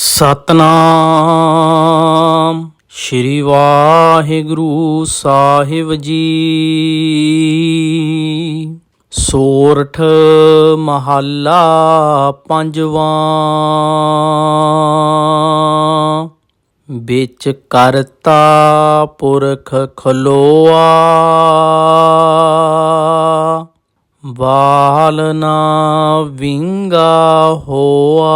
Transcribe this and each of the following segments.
ਸਤਨਾਮ ਸ਼੍ਰੀ ਵਾਹਿਗੁਰੂ ਸਾਹਿਬ ਜੀ। ਸੋਰਠ ਮਹੱਲਾ ਪੰਜਵਾਂ। ਵਿੱਚ ਕਰਤਾ ਪੁਰਖ ਖਲੋਆ। ਬਾਲ ਨਾ ਵਿੰਗਾ ਹੋਆ।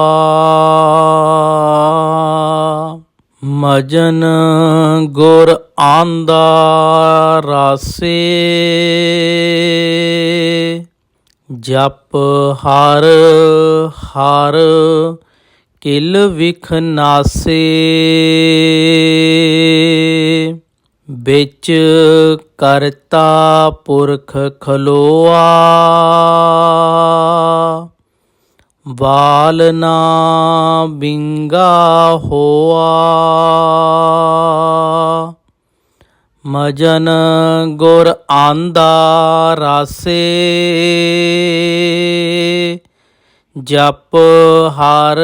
ਮਜਨ ਗੁਰ ਆਂਦਾ ਰਾਸੇ। ਜਪ ਹਰ ਹਰ ਕਿਲ ਵਿਖ ਨਾਸੇ। ਵਿੱਚ ਕਰਤਾ ਪੁਰਖ ਖਲੋਆ। ਬਾਲ ਨਾ ਬਿੰਗਾ ਹੋਆ। ਮਜਨ ਗੁਰ ਆਂਦਾ ਰਾਸੇ। ਜਪ ਹਰ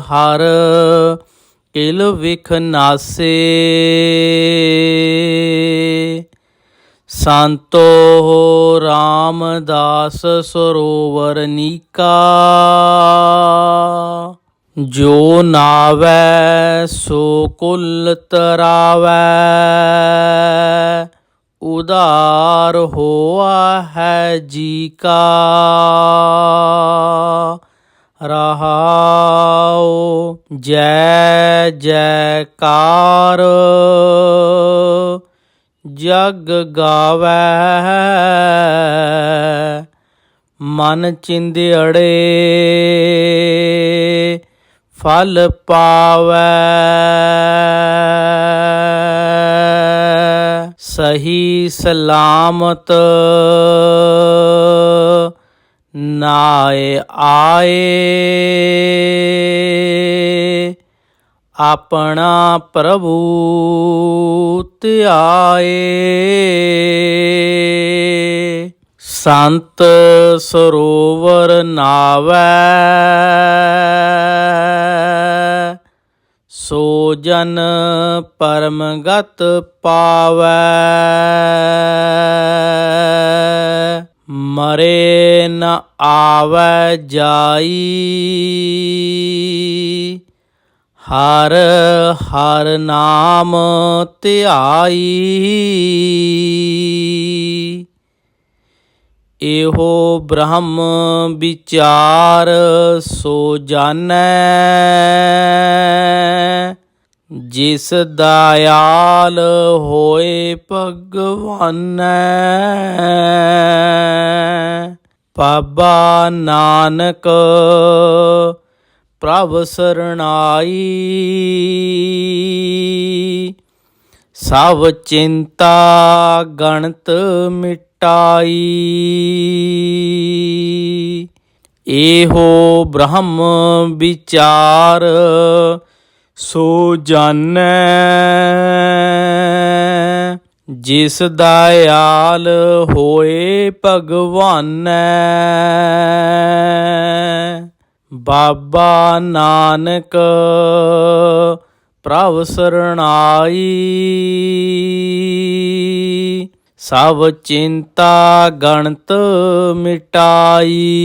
ਹਰ ਕਿਲ ਵਿਖ ਨਾਸੇ। ਸੰਤੋ ਰਾਮਦਾਸ ਸਰੋਵਰ ਨੀਕਾ। ਜੋ ਨਾਵੈ, ਸੋ ਕੁਲ ਤਰਾਵੈ। ਉਦਾਰ ਹੋਆ ਹੈ ਜੀ ਕਾ। ਰਹਾਉ ਜੈ ਜੈਕਾਰ। ਜਗ ਗਾਵੈ ਮਨ ਚਿੰਦੜੇ ਫਲ ਪਾਵੈ। ਸਹੀ ਸਲਾਮਤ ਨਾਏ ਆਏ। ਆਪਣਾ ਪ੍ਰਭੂ ਧਿਆਏ ਸੰਤ ਸਰੋਵਰ ਨਾਵੈ। ਸੋ ਜਨ ਪਰਮਗਤ ਪਾਵੈ। ਮਰੇ ਨ ਆਵੈ ਜਾਈ। ਹਰ ਹਰ ਨਾਮ ਧਿਆਈ। ਇਹੋ ਬ੍ਰਹਮ ਵਿਚਾਰ ਸੋ ਜਾਣੈ। ਜਿਸ ਦਇਆਲ ਹੋਏ ਭਗਵਾਨੈ, ਬਾਬਾ ਨਾਨਕ ਪ੍ਰਭ ਸਰਣਾਈ। ਸਭ ਚਿੰਤਾ ਗਣਤ ਮਿਟਾਈ। ਇਹੋ ਬ੍ਰਹਮ ਵਿਚਾਰ ਸੋ ਜਾਣੈ ਜਿਸ ਦਇਆਲ ਹੋਏ ਭਗਵਾਨੈ। ਬਾਬਾ ਨਾਨਕ ਪ੍ਰਭ ਸਰਣਾਈ। ਸਭ ਚਿੰਤਾ ਗਣਤ ਮਿਟਾਈ।